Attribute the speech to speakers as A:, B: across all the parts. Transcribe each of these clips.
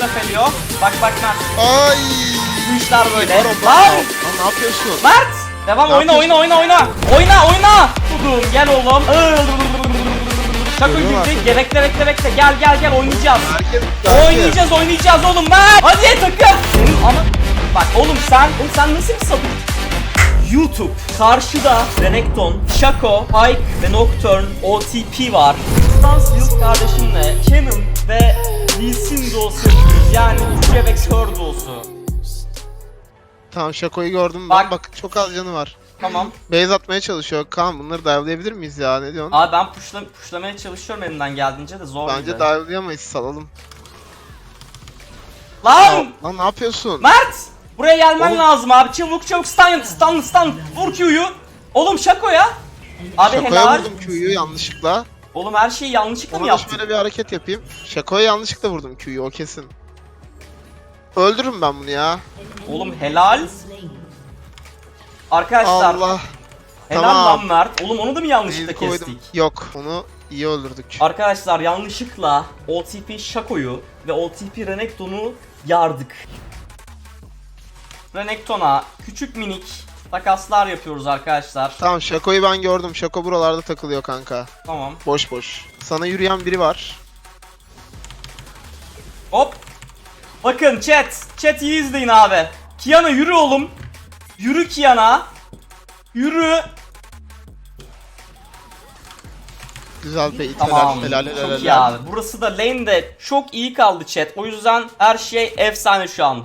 A: Laf ediyor? Bak bak Mert.
B: Ay.
A: Bu işler böyle. Lan!
B: Lan ne yapıyorsun?
A: Mert! Devam
B: Ne
A: oyna oyna oyna oyna. Oyna oyna. Kudum gel oğlum. Şaka
B: Geliyorlar.
A: girdi. Bekle bekle bekle. Gel gel gel oynayacağız. Oynayacağız oynayacağız oğlum Mert. Hadi takım. Ana... Bak oğlum sen, oğlum sen nasıl bir sapık? YouTube. Karşıda Renekton, Shaco, Pike ve Nocturne OTP var. Stansfield kardeşimle Canon ve Lee duosu yapıyoruz. Yani Cüce ve Kör duosu.
B: Tamam Şako'yu gördüm
A: Bak.
B: ben. Bak çok az canı var.
A: Tamam.
B: Base atmaya çalışıyor. Kaan bunları dive'layabilir miyiz ya? Ne diyorsun?
A: Abi ben pushla, pushlamaya çalışıyorum elimden geldiğince de zor
B: Bence dive'layamayız salalım.
A: Lan!
B: Lan ne yapıyorsun?
A: Mert! Buraya gelmen
B: Oğlum-
A: lazım abi. Çabuk çabuk stun stun stun. Vur Q'yu. Oğlum Şako ya. Abi
B: Şako'ya
A: helal.
B: vurdum Q'yu yanlışlıkla.
A: Oğlum her şeyi yanlışlıkla mı
B: Ona da
A: yaptın?
B: şöyle bir hareket yapayım. Şako'ya yanlışlıkla vurdum Q'yu o kesin. Öldürürüm ben bunu ya.
A: Oğlum helal. Arkadaşlar
B: Allah.
A: helal
B: tamam.
A: lan Mert. Oğlum onu da mı yanlışlıkla
B: koydum.
A: kestik?
B: Yok onu iyi öldürdük.
A: Arkadaşlar yanlışlıkla OTP Shaco'yu ve OTP Renekton'u yardık. Renekton'a küçük minik takaslar yapıyoruz arkadaşlar.
B: Tamam Şako'yu ben gördüm. Şako buralarda takılıyor kanka.
A: Tamam.
B: Boş boş. Sana yürüyen biri var.
A: Hop. Bakın chat. Chat iyi izleyin abi. Kiana yürü oğlum. Yürü Kiana. Yürü.
B: Güzel be itmeler.
A: Tamam.
B: Helal helal
A: çok
B: helal.
A: iyi abi. Burası da lane de çok iyi kaldı chat. O yüzden her şey efsane şu an.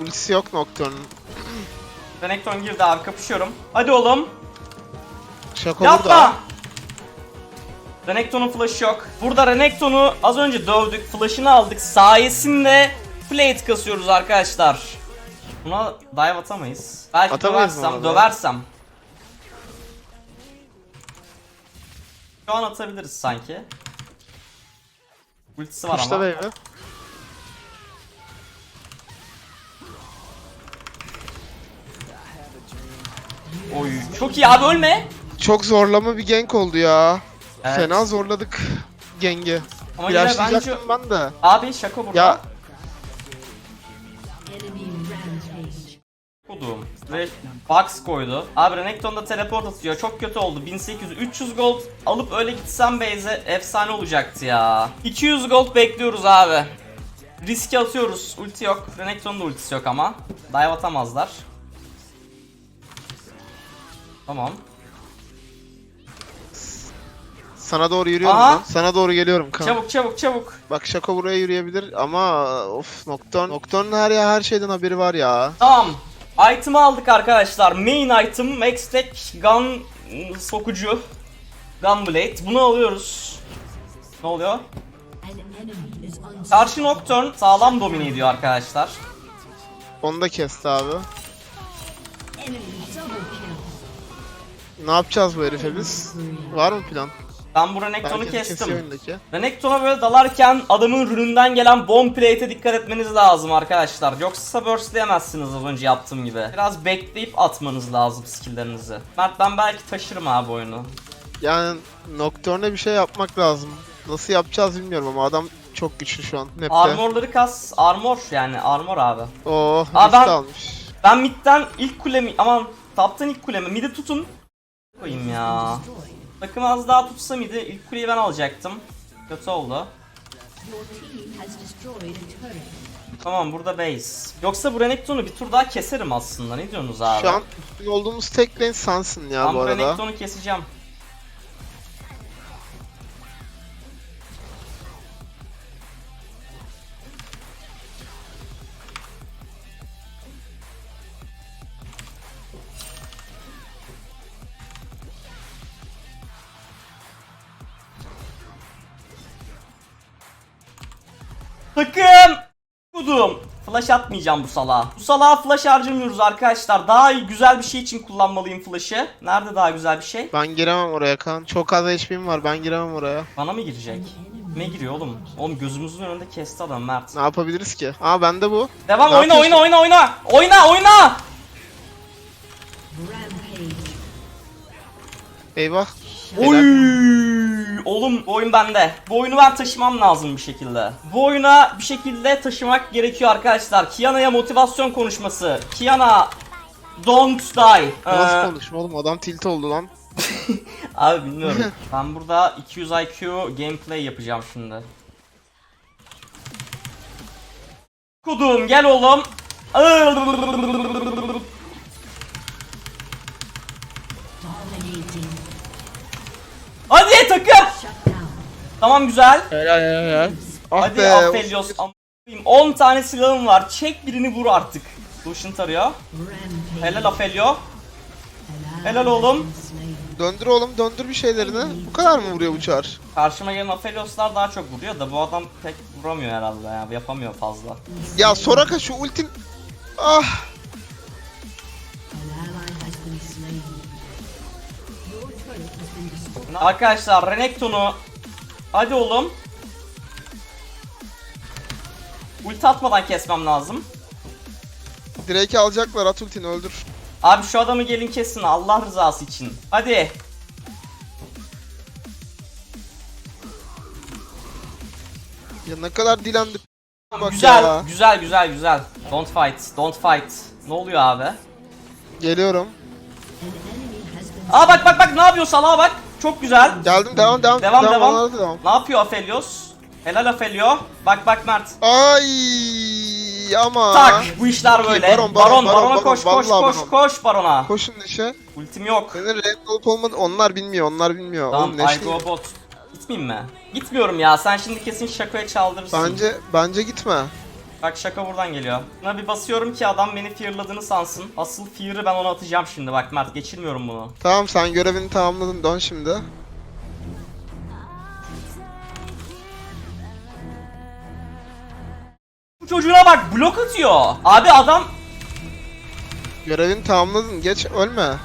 B: Ultisi yok Nocturne'un.
A: Renekton girdi abi kapışıyorum. Hadi oğlum.
B: Şako
A: Yapma.
B: burada.
A: Renekton'un flash'ı yok. Burada Renekton'u az önce dövdük. Flash'ını aldık. Sayesinde plate kasıyoruz arkadaşlar. Buna dive atamayız. Belki
B: Atamayız mı
A: döversem,
B: ona da?
A: döversem. Şu an atabiliriz sanki. Ultisi var
B: Kuşta
A: ama.
B: baby.
A: Oy, çok iyi abi ölme.
B: Çok zorlama bir gank oldu ya.
A: Evet.
B: Fena zorladık genge.
A: Ama yine bence
B: Yaşlayacaktım ben de.
A: abi şaka burada.
B: Ya
A: Kodum. Ve box koydu. Abi Renekton da teleport atıyor. Çok kötü oldu. 1800 300 gold alıp öyle gitsem base'e efsane olacaktı ya. 200 gold bekliyoruz abi. Riske atıyoruz. Ulti yok. Renekton'un da ultisi yok ama. Dive atamazlar. Tamam.
B: sana doğru yürüyorum
A: Aha.
B: ben. Sana doğru geliyorum kan.
A: Çabuk çabuk çabuk.
B: Bak Şako buraya yürüyebilir ama of Nocturne. Nocturne'un her ya her şeyden haberi var ya.
A: Tamam. Item'ı aldık arkadaşlar. Main item Max-Tech Gun ıı, sokucu. Gunblade. Bunu alıyoruz. Ne oluyor? Karşı Nocturne sağlam domine ediyor arkadaşlar.
B: Onu da kesti abi. Ne yapacağız bu herife biz? Var mı plan?
A: Ben bu Renekton'u
B: Herkes kesiyor
A: kestim.
B: oyundaki.
A: Renekton'a böyle dalarken adamın rününden gelen bomb plate'e dikkat etmeniz lazım arkadaşlar. Yoksa burstlayemezsiniz az önce yaptığım gibi. Biraz bekleyip atmanız lazım skill'lerinizi. Mert ben belki taşırım abi oyunu.
B: Yani Nocturne'e bir şey yapmak lazım. Nasıl yapacağız bilmiyorum ama adam çok güçlü şu an. Nep'te.
A: Armorları kas. Armor yani armor abi.
B: Oo, risk
A: ben-
B: almış.
A: Ben midden ilk kulemi aman taptan ilk kulemi midi tutun. Koyayım ya. Takım az daha tutsa midi ilk kuleyi ben alacaktım. Kötü oldu. Tamam burada base. Yoksa bu Renekton'u bir tur daha keserim aslında. Ne diyorsunuz abi?
B: Şu an üstün olduğumuz tek lane sensin ya
A: ben
B: bu arada.
A: Renekton'u keseceğim. Takım! Kudum. Flash atmayacağım bu salağa. Bu salağa flash harcamıyoruz arkadaşlar. Daha iyi güzel bir şey için kullanmalıyım flash'ı. Nerede daha güzel bir şey?
B: Ben giremem oraya kan. Çok az HP'm var ben giremem oraya.
A: Bana mı girecek? Kime giriyor oğlum? Oğlum gözümüzün önünde kesti adam Mert.
B: Ne yapabiliriz ki? Aa bende bu.
A: Devam
B: Ne
A: oyna oyna oyna oyna. Oyna oyna.
B: Eyvah.
A: Oy! Oğlum bu oyun bende. Bu oyunu ben taşımam lazım bir şekilde. Bu oyuna bir şekilde taşımak gerekiyor arkadaşlar. Kiana'ya motivasyon konuşması. Kiana don't die.
B: Nasıl
A: Ee,
B: konuşma oğlum adam tilt oldu lan.
A: Abi bilmiyorum. ben burada 200 IQ gameplay yapacağım şimdi. Kudum gel oğlum. Tamam güzel.
B: Helal helal helal. Ah
A: Hadi
B: be.
A: Aphelios. am- 10 tane silahım var. Çek birini vur artık. Lucian tarıyor. Helal Aphelio. Helal oğlum.
B: Döndür oğlum döndür bir şeylerini. Bu kadar mı vuruyor bu çar?
A: Karşıma gelen Aphelios'lar daha çok vuruyor da bu adam pek vuramıyor herhalde ya. Yapamıyor fazla.
B: Ya Soraka şu ultin... Ah!
A: Arkadaşlar Renekton'u Hadi oğlum. Ulti atmadan kesmem lazım.
B: Drake'i alacaklar at ultini öldür.
A: Abi şu adamı gelin kesin Allah rızası için. Hadi.
B: Ya ne kadar dilendi. Bak
A: güzel,
B: ya.
A: güzel, güzel, güzel. Don't fight, don't fight. Ne oluyor abi?
B: Geliyorum.
A: Aa bak bak bak ne yapıyor salağa bak. Çok güzel.
B: Geldim devam devam.
A: Devam devam.
B: onlara devam.
A: Ne yapıyor Aphelios? Helal Aphelio. Bak bak Mert.
B: Ay ama.
A: Tak bu işler böyle.
B: Baron,
A: Baron,
B: baron,
A: barona
B: baron,
A: koş koş koş
B: baron.
A: koş barona.
B: Koşun işe.
A: Ultim yok.
B: Senin renk olup olmadı onlar bilmiyor onlar bilmiyor.
A: Tamam
B: Oğlum ne
A: I go bot. Gitmeyeyim mi? Gitmiyorum ya. Sen şimdi kesin şakaya çaldırırsın.
B: Bence bence gitme.
A: Bak şaka buradan geliyor. Buna bir basıyorum ki adam beni fearladığını sansın. Asıl fear'ı ben ona atacağım şimdi. Bak Mert geçirmiyorum bunu.
B: Tamam sen görevini tamamladın dön şimdi.
A: Bu çocuğuna bak blok atıyor. Abi adam
B: Görevini tamamladın geç ölme.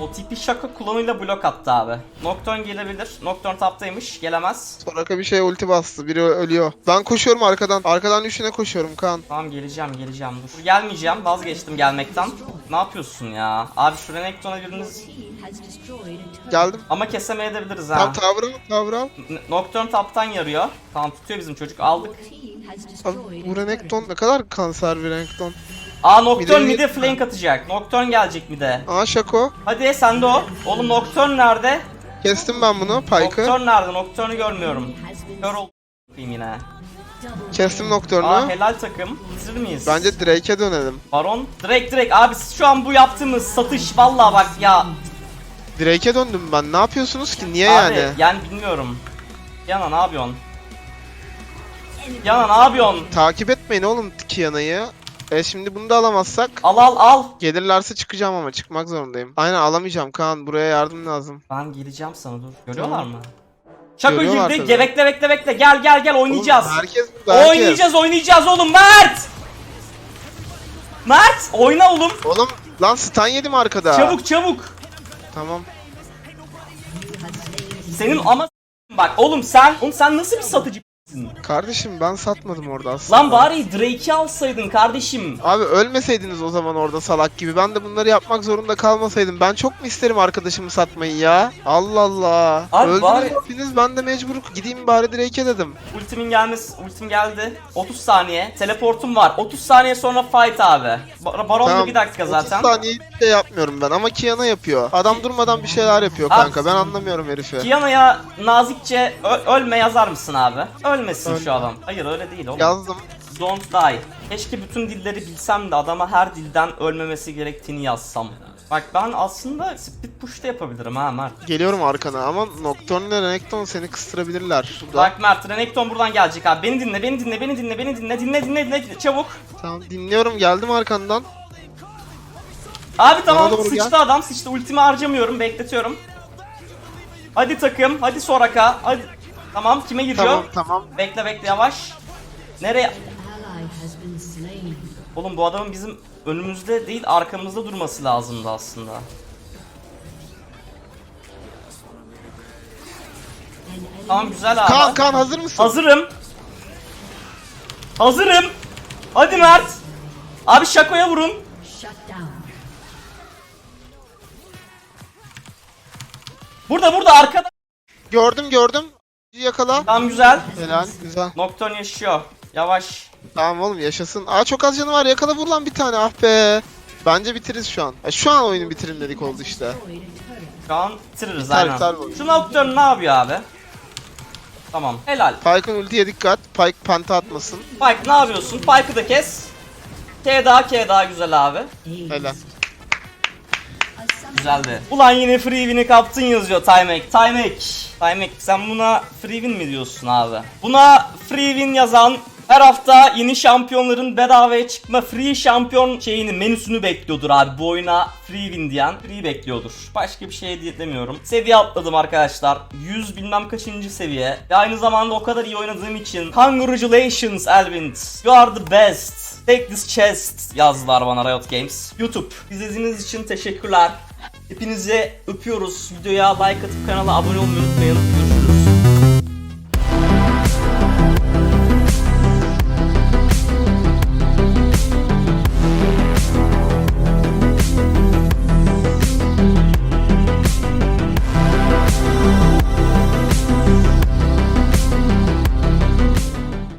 A: O tipi şaka kullanıyla blok attı abi. Nocturne gelebilir. Nocturne taptaymış. Gelemez.
B: Soraka bir şey ulti bastı biri ölüyor. Ben koşuyorum arkadan. Arkadan üçüne koşuyorum Kaan.
A: Tamam geleceğim geleceğim dur. Gelmeyeceğim vazgeçtim gelmekten. Ne yapıyorsun ya? Abi şu Renekton'a biriniz...
B: Geldim.
A: Ama kesemeyebiliriz ha.
B: Tam tavır al tavır al.
A: N- Nocturne taptan yarıyor. Tamam tutuyor bizim çocuk aldık.
B: Abi bu Renekton ne kadar kanser bir Renekton.
A: Aa Nocturne mide flank atacak. Nocturne gelecek mide.
B: Aa Şako.
A: Hadi sen de o. Oğlum Nocturne nerede?
B: Kestim ben bunu Pike'ı.
A: Nocturne nerede? Nocturne'ü görmüyorum. Kör ol yine.
B: Kestim
A: Aa
B: Nocturne'u.
A: helal takım. Bitirir miyiz?
B: Bence Drake'e dönelim.
A: Baron. Direkt direkt abi siz şu an bu yaptığımız satış vallahi bak ya.
B: Drake'e döndüm ben. Ne yapıyorsunuz ki? Niye
A: Abi
B: yani?
A: yani bilmiyorum. Yana ne yapıyorsun? Yana ne yapıyorsun?
B: Takip etmeyin oğlum Kiana'yı. E şimdi bunu da alamazsak
A: Al al al.
B: gelirlerse çıkacağım ama çıkmak zorundayım. Aynen alamayacağım Kaan buraya yardım lazım.
A: Ben geleceğim sana dur. Görüyorlar mı? Şako
B: Görüyorlar
A: girdi.
B: tabii.
A: Ge- Bekle bekle bekle. Gel gel gel oynayacağız.
B: Oğlum, herkes burada herkes.
A: Oynayacağız oynayacağız oğlum Mert. Mert oyna oğlum.
B: Oğlum lan stun yedim arkada.
A: Çabuk çabuk.
B: Tamam.
A: Senin ama bak oğlum sen oğlum sen nasıl bir satıcı
B: Kardeşim ben satmadım orada aslında.
A: Lan bari Drake'i alsaydın kardeşim.
B: Abi ölmeseydiniz o zaman orada salak gibi. Ben de bunları yapmak zorunda kalmasaydım. Ben çok mu isterim arkadaşımı satmayı ya? Allah Allah.
A: Abi
B: Öldünüz
A: bari-
B: hepiniz ben de mecbur gideyim bari Drake'e dedim.
A: Ultimin gelmesi, ultim geldi. 30 saniye. Teleportum var. 30 saniye sonra fight abi. Ba- Baron da bir dakika
B: 30
A: zaten.
B: saniye hiçbir şey yapmıyorum ben ama Kiana yapıyor. Adam durmadan bir şeyler yapıyor
A: Abi-
B: kanka. Ben anlamıyorum herifi.
A: Kiana'ya nazikçe ö- ölme yazar mısın abi? Ölmesin
B: Öl-
A: şu adam. Hayır öyle değil oğlum.
B: Yazdım.
A: Don't die. Keşke bütün dilleri bilsem de adama her dilden ölmemesi gerektiğini yazsam. Bak ben aslında speed push da yapabilirim ha Mert.
B: Geliyorum arkana ama Nocturne ile Renekton seni kıstırabilirler. Şurada.
A: Bak Mert, Renekton buradan gelecek abi. Beni dinle, beni dinle, beni dinle, beni dinle, dinle, dinle, dinle, çabuk.
B: Tamam dinliyorum geldim arkandan.
A: Abi tamam,
B: doğru
A: sıçtı
B: gel.
A: adam, sıçtı. Ultimi harcamıyorum, bekletiyorum. Hadi takım, hadi Soraka, hadi. Tamam, kime giriyor?
B: Tamam tamam.
A: Bekle bekle yavaş. Nereye? Oğlum bu adamın bizim önümüzde değil arkamızda durması lazımdı aslında. Tamam güzel abi.
B: Kaan Kaan hazır mısın?
A: Hazırım. Hazırım. Hadi Mert. Abi şakoya vurun. Burada burada arkada.
B: Gördüm gördüm. Yakala.
A: Tamam güzel.
B: Helal güzel.
A: Nocturne yaşıyor. Yavaş.
B: Tamam oğlum yaşasın. Aa çok az canı var yakala vur lan bir tane ah be. Bence bitiririz şu an. Ya şu an oyunu bitirin dedik oldu işte.
A: Şu an bitiririz
B: Biter,
A: aynen.
B: biter bu.
A: Şu Nocturne ne yapıyor abi? Tamam. Helal.
B: Pike'ın ultiye dikkat. Pike penta atmasın.
A: Pike ne yapıyorsun? Pike'ı da kes. K daha K daha güzel abi.
B: Helal.
A: Güzeldi. Ulan yine free win'i kaptın yazıyor Timek. Timek. Timek sen buna free win mi diyorsun abi? Buna free win yazan her hafta yeni şampiyonların bedavaya çıkma free şampiyon şeyini menüsünü bekliyordur abi. Bu oyuna free win diyen free bekliyordur. Başka bir şey diye demiyorum. Seviye atladım arkadaşlar. 100 bilmem kaçıncı seviye. Ve aynı zamanda o kadar iyi oynadığım için Congratulations Elvind. You are the best. Take this chest yazdılar bana Riot Games. YouTube. İzlediğiniz için teşekkürler. Hepinizi öpüyoruz. Videoya like atıp kanala abone olmayı unutmayın.